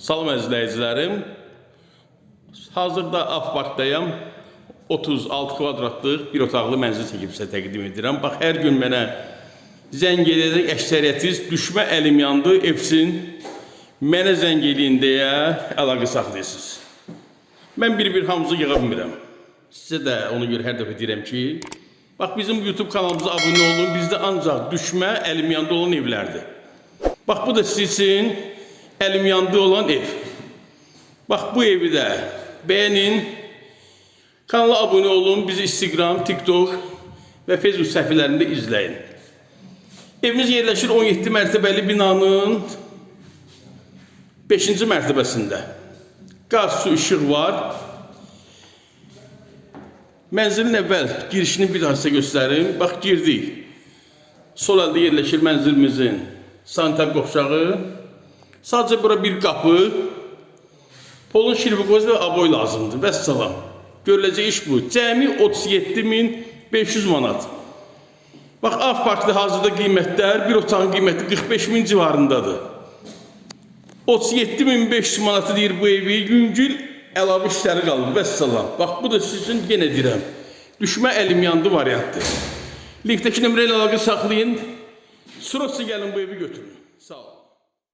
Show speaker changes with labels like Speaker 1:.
Speaker 1: Salam əzizləyicilərim. Hazırda Afbaqdayam. 36 kvadratlıq bir otaqlı mənzil çəkib sizə təqdim edirəm. Bax, hər gün mənə zəng edərək əksəriyyətiniz düşmə əlim yandı, evsin, mənə zəng eləyin deyə əlaqə saxlayırsınız. Mən bir-bir hamınızı yığa bilmirəm. Sizə də ona görə hər dəfə deyirəm ki, bax bizim YouTube kanalımıza abunə olun. Bizdə ancaq düşmə əlim yandı olan evlərdir. Bax bu da sizin əlim yandı olan ev. Bax bu evi də bəyənin, kanala abunə olun, bizi Instagram, TikTok və Facebook səhifələrində izləyin. Evimiz yerləşir 17 mərtəbəli binanın 5-ci mərtəbəsində. Qaz, su, işıq var. Mənzilin əvvəl girişini bir daha sizə göstərim. Bax girdik. Sol əldə yerləşir mənzilimizin sanitar qovşağı. Sadəcə bura bir qapı, polun şirvikoz və aboy lazımdır. Vəssalam. Görüləcək iş bu. Cəmi 37.500 manat. Bax, Af Parkda hazırda qiymətlər, bir otağın qiyməti 45 min civarındadır. 37.500 manatı deyir bu evi, yüngül əlavə işləri qalır. Vəssalam. Bax, bu da sizin yenə deyirəm. Düşmə əlim yandı variantdır. Linkdəki nömrə ilə əlaqə saxlayın. Sırası gəlin bu evi götürün. Sağ olun.